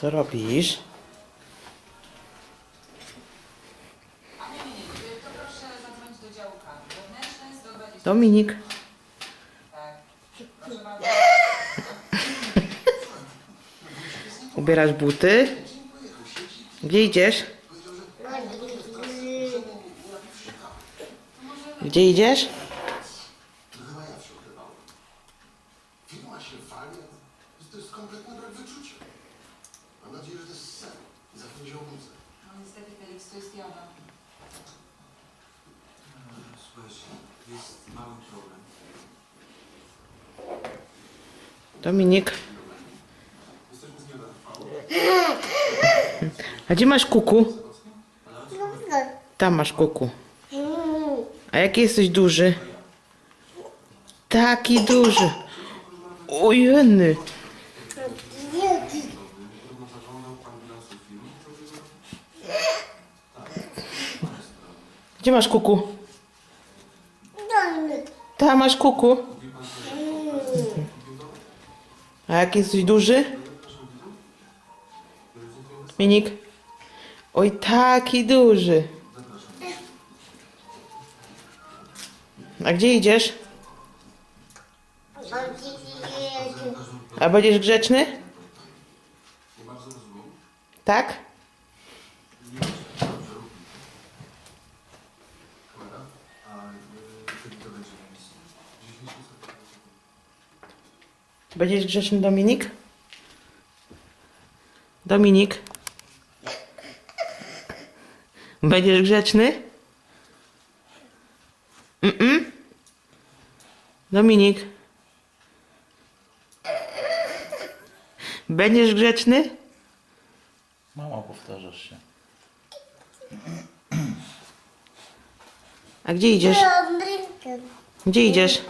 Co robisz? To proszę zadzwonić do działu kadr wewnętrznej 120. Dominik. Ubierasz buty? Gdzie idziesz? Gdzie idziesz? To jest. Mam nadzieję, że to jest sen. I za chwilę się obudzę. No niestety Felix, to jest. Słuchajcie, jest mały problem. Dominik. A gdzie masz kuku? Tam masz kuku. A jaki jesteś duży? Taki duży. Ojeny. Gdzie masz kuku? Tam masz kuku. A jaki jesteś duży? Minik. Oj, taki duży. A gdzie idziesz? A będziesz grzeczny? Tak? Będziesz grzeczny, Dominik? Dominik? Będziesz grzeczny? Mm-mm. Dominik? Będziesz grzeczny? Mama, powtarzasz się. A gdzie idziesz? Gdzie idziesz?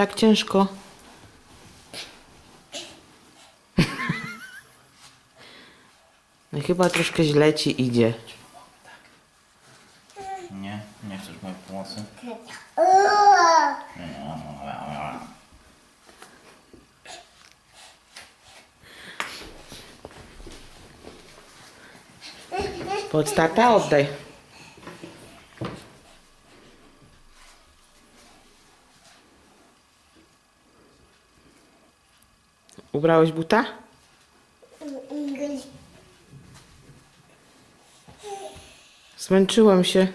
Tak ciężko. No chyba troszkę źle ci idzie. Nie? Nie chcesz mojej pomocy? Pod tata oddaj. Ubrałeś buta? Zmęczyłam się.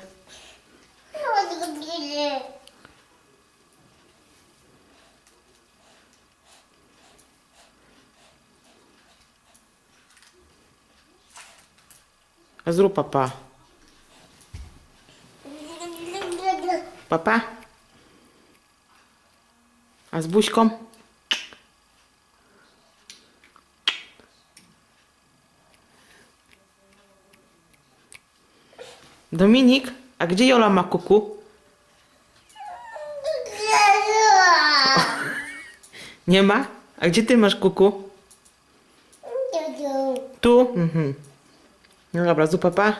A zrób papa. Papa? A z buźką? Dominik, a gdzie Jola ma kuku? Nie ma? A gdzie ty masz kuku? Tu? Mhm. No dobra, zupa pa.